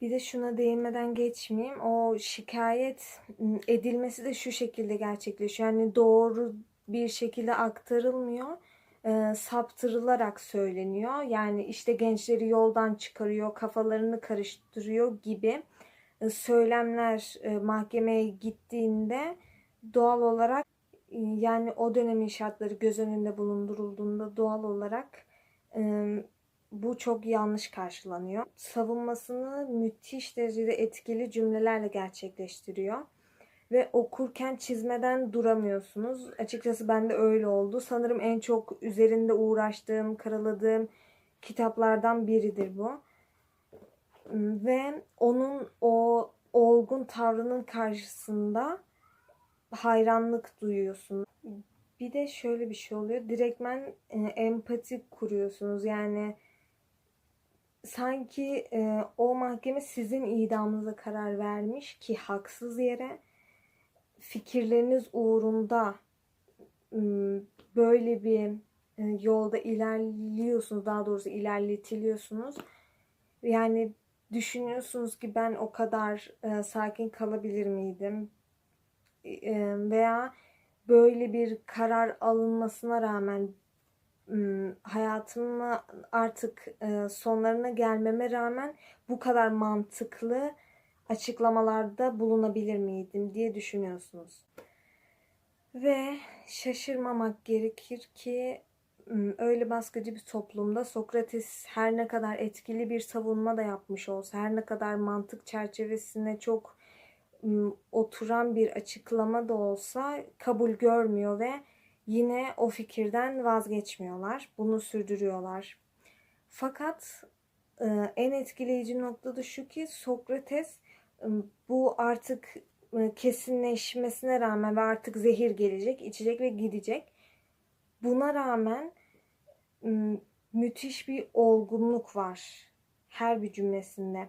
Bir de şuna değinmeden geçmeyeyim. O şikayet m, edilmesi de şu şekilde gerçekleşiyor. Yani doğru bir şekilde aktarılmıyor. E, saptırılarak söyleniyor. Yani işte gençleri yoldan çıkarıyor, kafalarını karıştırıyor gibi e, söylemler e, mahkemeye gittiğinde doğal olarak e, yani o dönemin şartları göz önünde bulundurulduğunda doğal olarak e, bu çok yanlış karşılanıyor. Savunmasını müthiş derecede etkili cümlelerle gerçekleştiriyor. Ve okurken çizmeden duramıyorsunuz. Açıkçası bende öyle oldu. Sanırım en çok üzerinde uğraştığım, karaladığım kitaplardan biridir bu. Ve onun o olgun tavrının karşısında hayranlık duyuyorsun. Bir de şöyle bir şey oluyor. Direktmen e, empati kuruyorsunuz. Yani sanki e, o mahkeme sizin idamınıza karar vermiş ki haksız yere fikirleriniz uğrunda böyle bir e, yolda ilerliyorsunuz. Daha doğrusu ilerletiliyorsunuz. Yani düşünüyorsunuz ki ben o kadar e, sakin kalabilir miydim? E, veya böyle bir karar alınmasına rağmen m, hayatıma artık sonlarına gelmeme rağmen bu kadar mantıklı açıklamalarda bulunabilir miydim diye düşünüyorsunuz. Ve şaşırmamak gerekir ki öyle baskıcı bir toplumda Sokrates her ne kadar etkili bir savunma da yapmış olsa, her ne kadar mantık çerçevesine çok oturan bir açıklama da olsa kabul görmüyor ve yine o fikirden vazgeçmiyorlar. Bunu sürdürüyorlar. Fakat e, en etkileyici nokta da şu ki Sokrates e, bu artık e, kesinleşmesine rağmen ve artık zehir gelecek, içecek ve gidecek. Buna rağmen müthiş bir olgunluk var her bir cümlesinde.